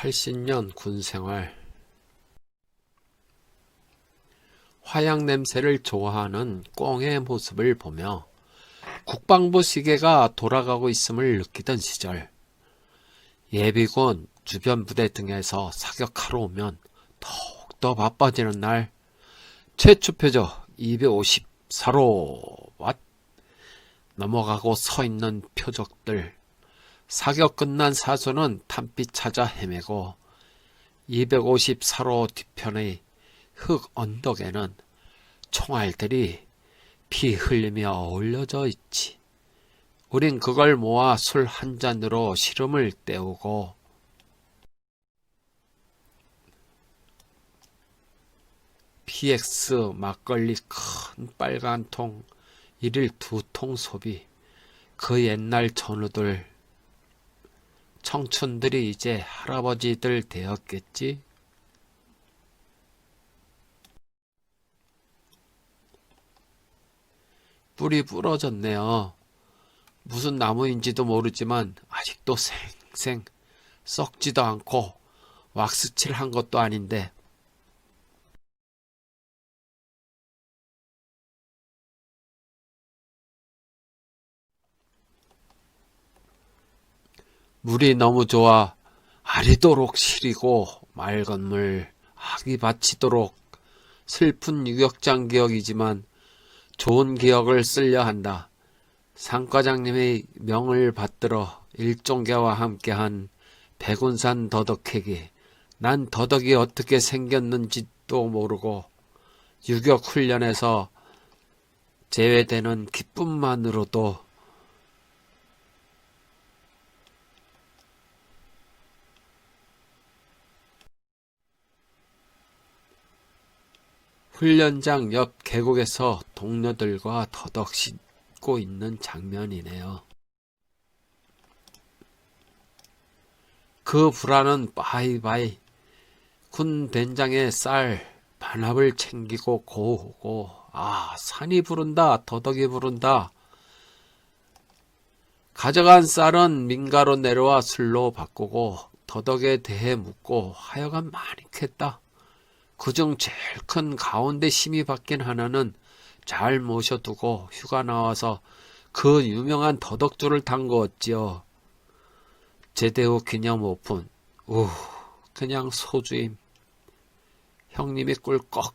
80년 군생활. 화약 냄새를 좋아하는 꽁의 모습을 보며 국방부 시계가 돌아가고 있음을 느끼던 시절. 예비군 주변 부대 등에서 사격하러 오면 더욱더 바빠지는 날. 최초 표적 254로. 왓 넘어가고 서 있는 표적들 사격 끝난 사수는 탄빛 찾아 헤매고 254로 뒤편의 흙 언덕에는 총알들이 피 흘리며 어울려져 있지. 우린 그걸 모아 술 한 잔으로 시름을 때우고 PX 막걸리 큰 빨간 통 일일 두 통 소비 그 옛날 전우들 청춘들이 이제 할아버지들 되었겠지? 뿌리 부러졌네요. 무슨 나무인지도 모르지만 아직도 생생 썩지도 않고 왁스칠 한 것도 아닌데 물이 너무 좋아 아리도록 시리고 맑은 물 악이 바치도록 슬픈 유격장 기억이지만 좋은 기억을 쓰려 한다. 상과장님의 명을 받들어 일종계와 함께한 백운산 더덕회기. 난 더덕이 어떻게 생겼는지도 모르고 유격 훈련에서 제외되는 기쁨만으로도 훈련장 옆 계곡에서 동료들과 더덕 씻고 있는 장면이네요. 그 불안은 바이바이 군 된장에 쌀 반합을 챙기고 고오고 아 산이 부른다 더덕이 부른다 가져간 쌀은 민가로 내려와 술로 바꾸고 더덕에 대해 묻고 하여간 많이 캤다. 그중 제일 큰 가운데 힘이 박힌 하나는 잘 모셔두고 휴가 나와서 그 유명한 더덕주를 담그었지요. 제대 후 기념 오픈. 우, 그냥 소주임. 형님이 꿀꺽.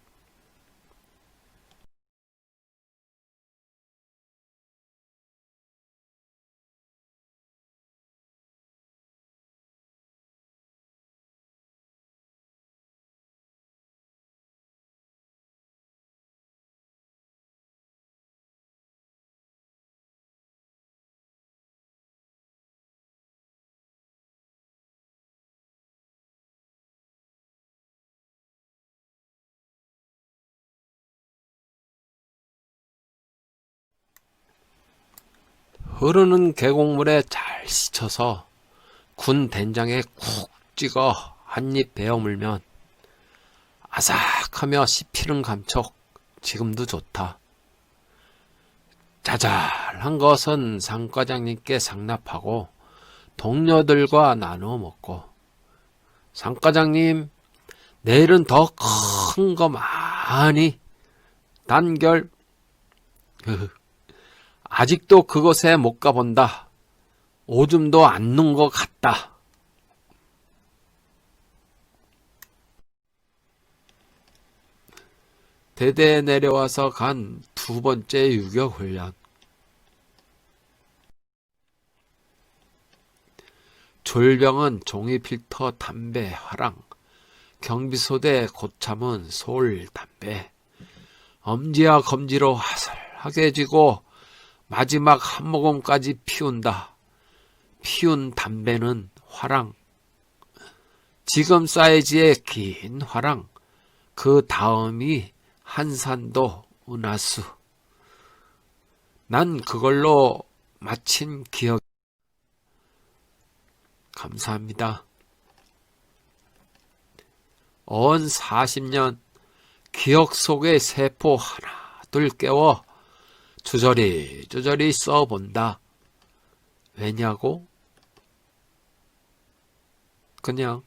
흐르는 계곡물에 잘 씻혀서 군 된장에 쿡 찍어 한 입 베어 물면 아삭하며 씹히는 감촉 지금도 좋다. 자잘한 것은 상과장님께 상납하고 동료들과 나누어 먹고 상과장님 내일은 더 큰 거 많이 단결 아직도 그곳에 못 가본다. 오줌도 안 눈 것 같다. 대대에 내려와서 간 두 번째 유격 훈련. 졸병은 종이 필터 담배 화랑, 경비소대 고참은 솔 담배, 엄지와 검지로 화살하게 쥐고 마지막 한 모금까지 피운다. 피운 담배는 화랑. 지금 사이즈의 긴 화랑. 그 다음이 한산도 은하수. 난 그걸로 마친 기억. 감사합니다. 언 40년 기억 속의 세포 하나 둘 깨워 주저리 주저리 써본다. 왜냐고? 그냥